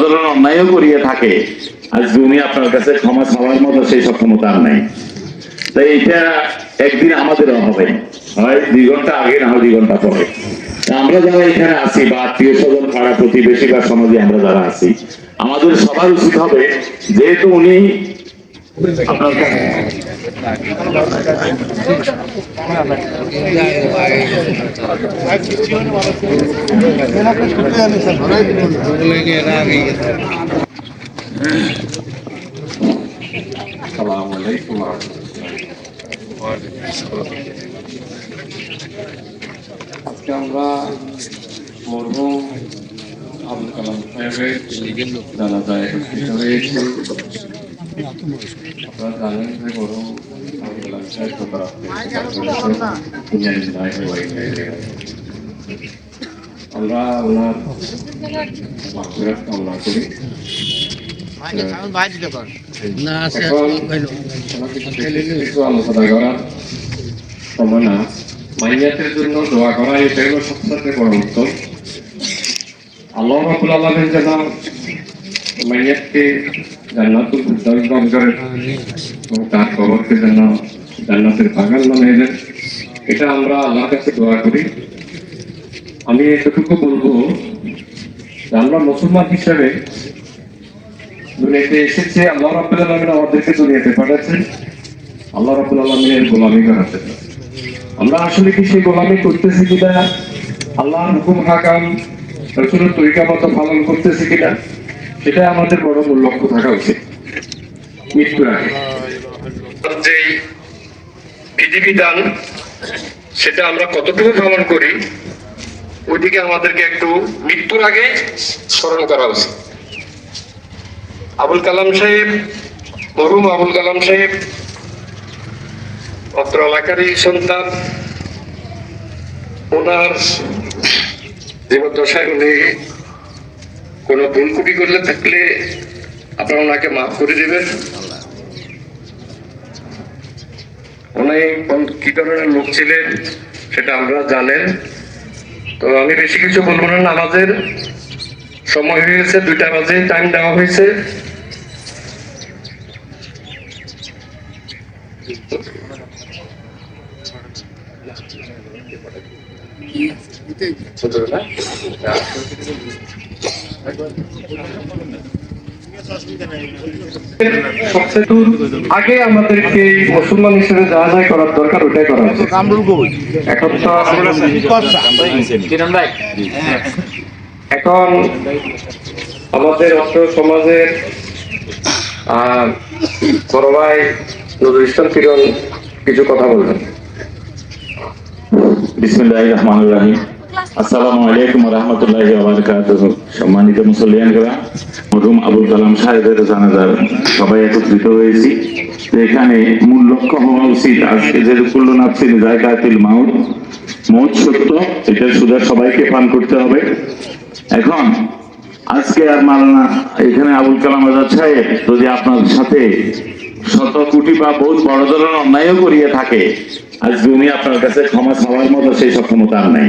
ধরনের অন্যায়ও করিয়ে থাকে। আজকে উনি আপনার কাছে ক্ষমা চাওয়ার মতো সেই সক্ষমতা আর নাই। তাই এটা একদিন আমাদের হবে। হয় দুই ঘণ্টা আগে, না হয় দুই ঘণ্টা পরে। আমরা যারা এখানে আছি বা আত্মীয় স্বজন, পাড়া প্রতিবেশী বা সমাজে আমরা যারা আছি, আমাদের সবার উচিত হবে যেহেতু উনি السلام عليكم ورحمة আজকে আমরা মরহুম আব্দুল কালাম সাহেবের জানাজায় একত্রিত হয়েছি আপনারা জানেন যে সাহেব গত রাত্রে আমরা ওনার না মাইয়াতের জন্য দোয়া করা এটা হলো সবচেয়ে বড় উত্তম আল্লাহ রাবুল আলমের যেন মাইয়াতকে জান্নাতুল ফিরদাউস দান এবং তার কবরকে যেন জান্নাতের বাগান বানিয়ে দেন। এটা আমরা আল্লাহর কাছে দোয়া করি। আমি এতটুকু বলব আমরা মুসলমান হিসেবে দুনিয়াতে এসেছে, আল্লাহ রাব্বুল আলামিন আমাদেরকে দুনিয়াতে পাঠাচ্ছেন। আল্লাহ রাব্বুল আলামিনের গোলামি করার আমরা আসলে কি সেই গোলামি করতেছি কিনা? আল্লাহর হুকুম হাকাম, রসুলের তরিকা মতো পালন করতেছি কিনা? সেটা আমাদের বড় মূল লক্ষ্য থাকা উচিত। মৃত্যুর আগে। যে বিধিবিধান সেটা আমরা কতটুকু পালন করি, ওইদিকে আমাদেরকে একটু মৃত্যুর আগে স্মরণ করা উচিত। আবুল কালাম সাহেব মরুম আবুল কালাম সাহেব অত্র এলাকারই সন্তান। ওনার জীবদ্দশায় উনি কোনো ভুল কুটি করলে থাকলে আপনারা ওনাকে মাফ করে দেবেন। উনি কি ধরনের লোক ছিলেন সেটা আমরা জানেন। তো আমি বেশি কিছু বলব না, নামাজের সময় হয়ে গেছে, দুইটা বাজে টাইম দেওয়া হয়েছে। আগে আমাদেরকে মুসলমান হিসেবে যা যা করার দরকার ওটাই করা এখন আমাদের অত্র সমাজের বড় ভাই নজরুল ইসলাম কিরণ কিছু কথা বলবেন। বিসমিল্লাহ রহমান রাহিম। আসসালামু আলাইকুম রহমতুল্লাহ বারকাতুহ। সম্মানিত মুসলিয়ান গ্রাম মরহুম আবুল কালাম সাহেবের জানাজার সবাই একত্রিত হয়েছি। এখানে মূল লক্ষ্য হওয়া উচিত আজকে যে কুল্লু নাফসিন জায়গাতিল মাউত, মৌত সত্য, এটা সুদা সবাইকে পান করতে হবে। এখন, আজকে আর মালনা এখানে আবুল কালাম আজাদ সাহেব যদি আপনার সাথে শত কোটি বা বহুত বড় ধরনের অন্যায়ও করিয়ে থাকে, আজকে উনি আপনার কাছে ক্ষমা চাওয়ার মতো সেই সক্ষমতা আর নাই।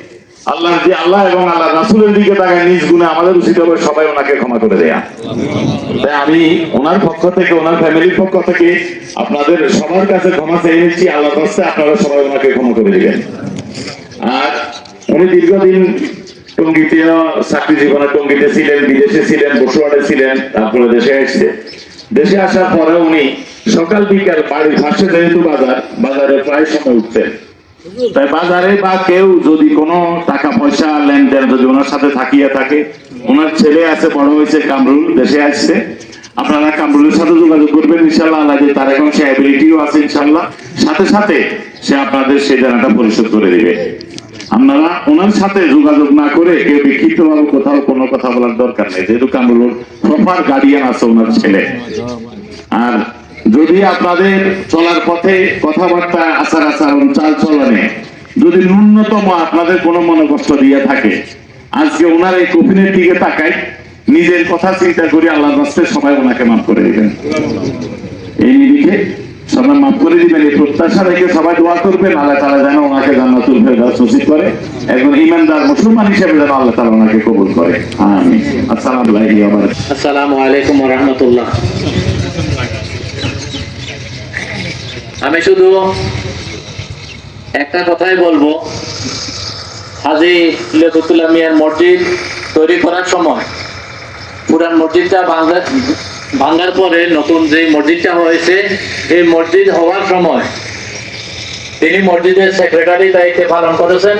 আল্লাহ যে আল্লাহ এবং আল্লাহ রাসুলের দিকে তাকায় নিজ গুণে আমাদের উচিত হবে সবাই ওনাকে ক্ষমা করে দেয়া। তাই আমি ওনার পক্ষ থেকে, ওনার ফ্যামিলির পক্ষ থেকে আপনাদের সবার কাছে ক্ষমা চেয়ে নিচ্ছি। আল্লাহ কাছে আপনারা সবাই ওনাকে ক্ষমা করে দিবেন। আর উনি দীর্ঘদিন টঙ্গিতে চাকরি জীবনে টঙ্গিতে ছিলেন, বিদেশে ছিলেন বসুয়াটে ছিলেন, তারপরে দেশে আসছে। দেশে আসার পরে উনি সকাল বিকাল বাড়ির পাশে যেহেতু বাজার, বাজারে প্রায় সময় উঠতেন। তাই বাজারে বা কেউ যদি কোনো টাকা পয়সা লেনদেন যদি ওনার সাথে থাকিয়ে থাকে, ওনার ছেলে আছে, বড় হয়েছে, কামরুল, দেশে আসছে। আপনারা কামরুলের সাথে যোগাযোগ করবেন, ইনশাল্লাহ। তার এখন সে অ্যাবিলিটিও আছে, ইনশাল্লাহ। সাথে সাথে সে আপনাদের সেই জায়গাটা পরিশোধ করে দিবে। আপনারা ওনার সাথে যোগাযোগ না করে কেউ বিক্ষিপ্ত ভাবে কোথাও কোনো কথা বলার দরকার নেই। যেহেতু কামরুল প্রপার গার্ডিয়ান আছে ওনার ছেলে। আর যদি আপনাদের চলার পথে কথাবার্তা, আচার আচরণ চাল চলনে যদি ন্যূনতম আপনাদের কোনো মনে কষ্ট দিয়ে থাকে, আজকে ওনার এই কফিনের দিকে তাকাই, নিজের কথা চিন্তা করি আল্লাহ রাস্তায় সবাই ওনাকে মাফ করে দিবেন। এই নিরিখে সবাই মাফ করে দিবেন, এই প্রত্যাশা রেখে সবাই দোয়া করবেন, আল্লাহ তালা যেন ওনাকে জান্নাতুল ফেরদাউস নসিব করে, একজন ইমানদার মুসলমান হিসেবে যেন আল্লাহ তালা ওনাকে কবুল করে। আমিন। আসসালামু আলাইকুম রহমতুল্লাহ। আমি শুধু একটা কথাই বলব। হাজি লেখতুল্লাহ মিয়ার মসজিদ তৈরি করার সময় পুরান মসজিদটা ভাঙা ভাঙার পরে নতুন যে মসজিদটা হয়েছে, এই মসজিদ হওয়ার সময় তিনি মসজিদের সেক্রেটারি দায়িত্বে পালন করেছেন।